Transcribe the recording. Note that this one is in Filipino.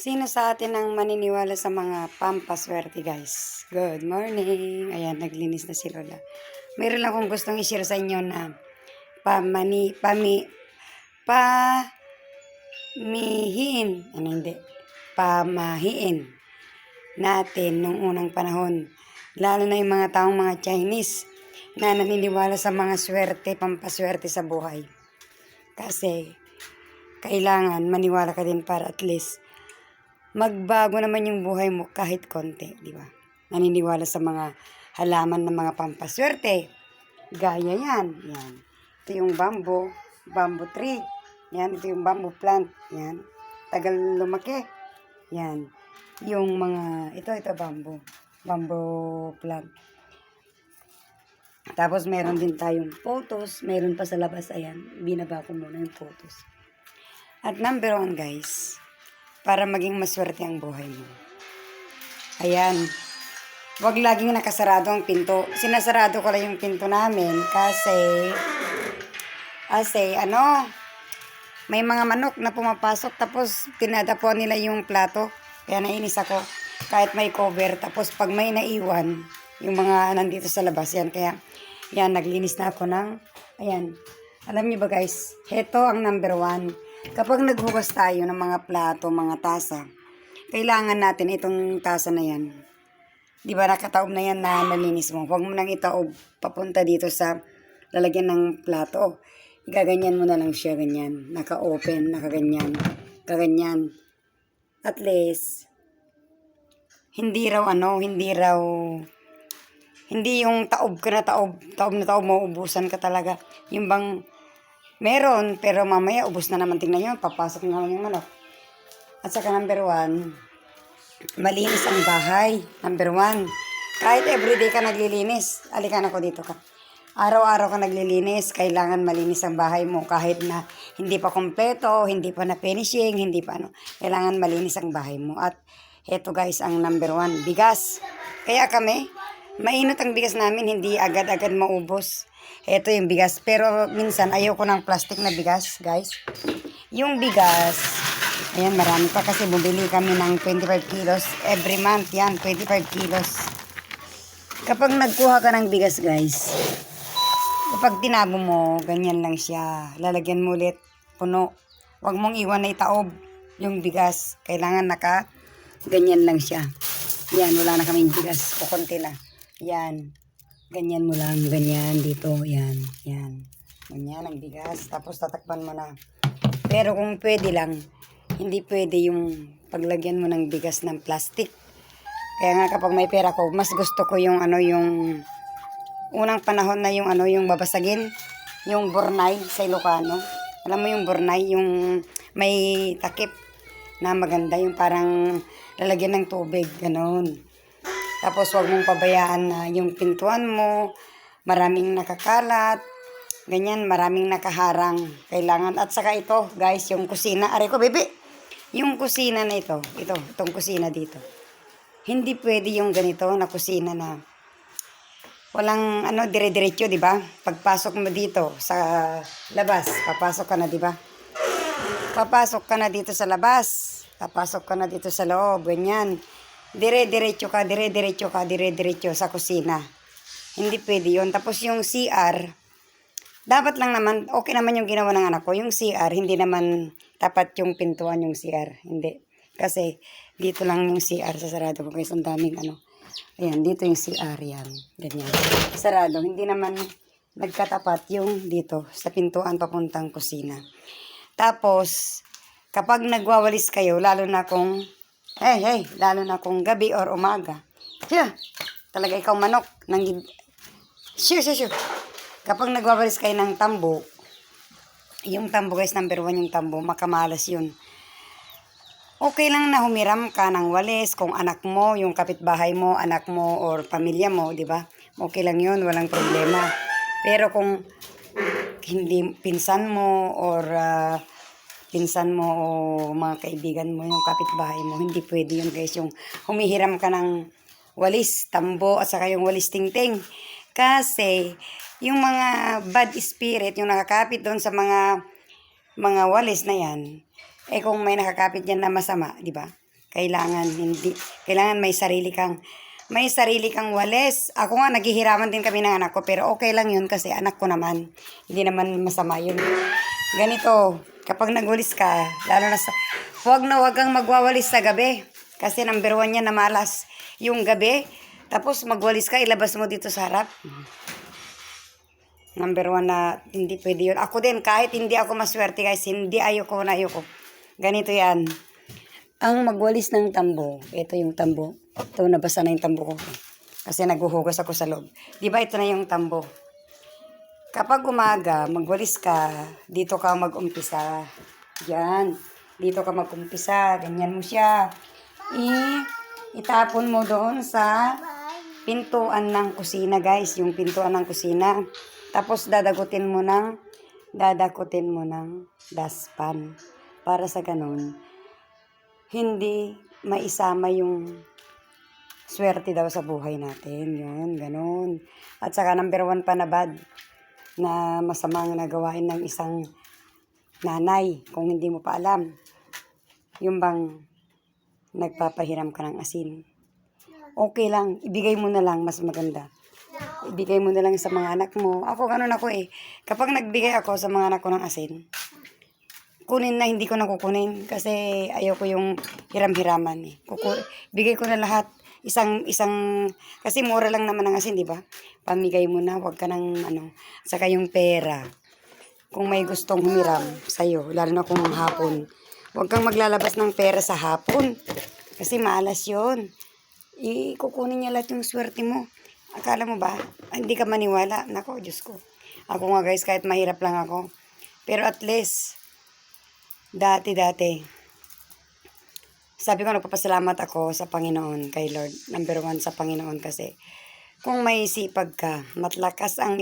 Sino sa atin ang maniniwala sa mga pampaswerte guys? Good morning. Ayan, naglinis na si Lola. Meron lang akong gustong i-share sa inyo na pamani, pami, pa, mihiin, ano hindi, pamahiin natin nung unang panahon. Lalo na yung mga taong mga Chinese na naniniwala sa mga swerte, pampaswerte sa buhay. Kasi kailangan maniwala ka din para at least magbago naman yung buhay mo kahit konti, di ba? Naniniwala sa mga halaman ng mga pampaswerte. Gaya yan. Yan. Ito yung bamboo, bamboo tree. Yan, ito yung bamboo plant. Yan. Tagal lumaki. Yan. Yung mga, ito, ito bamboo. Bamboo plant. Tapos meron din tayong photos. Meron pa sa labas. Ayan. Binaba ko muna yung photos. At number one, guys, para maging maswerte ang buhay mo. Ayan. Huwag laging nakasarado ang pinto. Sinasarado ko lang yung pinto namin kasi, kasi ano, may mga manok na pumapasok tapos tinadapuan nila yung plato. Kaya nainis ako kahit may cover. Tapos pag may naiwan, yung mga nandito sa labas, yan. Kaya, yan, naglinis na ako ng, ayan. Alam niyo ba guys, heto ang number one. Kapag naghugas tayo ng mga plato, mga tasa, kailangan natin itong tasa na yan. Di ba nakataob na yan na nalinis mo. Huwag mo nang itaob papunta dito sa lalagyan ng plato. Gaganyan mo na lang siya ganyan. Naka-open, nakaganyan. Kaganyan. At least, hindi raw ano, hindi raw, hindi yung taob ka na taob, taob na taob, mauubusan ka talaga. Yung bang, meron, pero mamaya ubus na naman, tingnan nyo, papasok na naman yung manok. At saka number one, malinis ang bahay. Number one, kahit everyday ka naglilinis, alikan ako dito ka. Araw-araw ka naglilinis, kailangan malinis ang bahay mo kahit na hindi pa kompleto, hindi pa na finishing, hindi pa ano. Kailangan malinis ang bahay mo. At heto guys, ang number one, bigas. Kaya kami, mainit ang bigas namin, hindi agad-agad maubos. Heto yung bigas. Pero minsan, ayoko ng plastic na bigas, guys. Yung bigas, ayan, marami pa kasi bumili kami ng 25 kilos every month. Yan, 25 kilos. Kapag nagkuha ka ng bigas, guys, kapag tinago mo, ganyan lang siya. Lalagyan mo ulit, puno. Huwag mong iwan na itaob yung bigas. Kailangan naka, ganyan lang siya. Yan, wala na kaming bigas. Kukunti na. Yan. Ganyan mo lang, ganyan, dito, yan, yan. Ganyan ang bigas. Tapos tatakpan mo na. Pero kung pwede lang, hindi pwede yung paglagyan mo ng bigas ng plastic. Kaya nga kapag may pera ko, mas gusto ko yung ano yung unang panahon na yung ano yung babasagin, yung burnay sa Ilocano. Alam mo yung burnay, yung may takip na maganda, yung parang lalagyan ng tubig, ganon. Tapos wag mong pabayaan na yung pintuan mo, maraming nakakalat, ganyan, maraming nakaharang. Kailangan, at saka ito, guys, yung kusina. Aray ko, bebe, yung kusina na ito, ito, itong kusina dito. Hindi pwede yung ganito na kusina na walang ano, dire-diretso, di ba? Pagpasok mo dito sa labas, papasok ka na, di ba? Papasok ka na dito sa labas, papasok ka na dito sa loob, ganyan. Dire-diretso ka, dire-diretso ka, dire-diretso sa kusina. Hindi pwede yun. Tapos yung CR, dapat lang naman, okay naman yung ginawa ng anak ko. Yung CR, hindi naman tapat yung pintuan yung CR. Hindi. Kasi dito lang yung CR sa sarado ko. Kasi ang daming ano. Ayan, dito yung CR yan. Ganyan. Sarado. Hindi naman nagkatapat yung dito sa pintuan papuntang kusina. Tapos, kapag nagwawalis kayo, lalo na kung, hey, hey, lalo na kung gabi or umaga, yeah, talaga ikaw manok, nang, shoo, shoo, shoo. Kapag nagwawalis kayo ng tambo, yung tambo guys, number one yung tambo, makamalas yun. Okay lang na humiram ka ng walis kung anak mo, yung kapitbahay mo, anak mo, or pamilya mo, di ba? Okay lang yun, walang problema. Pero kung hindi pinsan mo or ah, pinsan mo o mga kaibigan mo, yung kapitbahay mo, hindi pwede yun guys, yung humihiram ka ng walis, tambo, at saka yung walis tingting. Kasi, yung mga bad spirit, yung nakakapit doon sa mga mga walis na yan, eh kung may nakakapit yan na masama, di ba? Kailangan hindi, kailangan may sarili kang, may sarili kang wales. Ako nga, naghihiraman din kami ng anak ko, pero okay lang yun kasi anak ko naman. Hindi naman masama yun. Ganito, kapag nagwalis ka, lalo na sa, huwag na huwag kang magwawalis sa gabi. Kasi number one yan na malas yung gabi. Tapos magwalis ka, ilabas mo dito sa harap. Number one na hindi pwede yun. Ako din, kahit hindi ako maswerte guys, hindi ayoko na ayoko. Ganito yan. Ang magwalis ng tambo, ito yung tambo. Ito, nabasa na yung tambo ko. Kasi naghuhugas ako sa loob. Di ba ito na yung tambo? Kapag umaga, magwalis ka, dito ka mag-umpisa. Yan. Dito ka mag-umpisa. Ganyan mo siya. I, itapon mo doon sa pintuan ng kusina, guys. Yung pintuan ng kusina. Tapos dadagutin mo ng dadakutin mo ng daspan. Para sa ganun, hindi maisama yung swerte daw sa buhay natin. Yun, ganun. At saka number one pa na bad na masamang nagawain ng isang nanay kung hindi mo pa alam. Yung bang nagpapahiram ka ng asin. Okay lang, ibigay mo na lang, mas maganda. Ibigay mo na lang sa mga anak mo. Ako, ganun ako eh. Kapag nagbigay ako sa mga anak ko ng asin, kunin na hindi ko na kukunin kasi ayoko yung hiram-hiraman eh. Kuku bigay ko na lahat. Isang, isang, kasi mura lang naman ang asin, di ba? Pamigay mo na, wag ka nang, ano, saka yung pera. Kung may gustong humiram sa'yo, lalo na kung hapon, huwag kang maglalabas ng pera sa hapon. Kasi malas yon Ikukunin niya lahat yung swerte mo. Akala mo ba? Hindi ka maniwala. Nako, Diyos ko. Ako nga guys, kahit mahirap lang ako. Pero at least, dati-dati, sabi ko nagpapasalamat ako sa Panginoon, kay Lord. Number one sa Panginoon kasi kung may sipag ka, matlakas ang,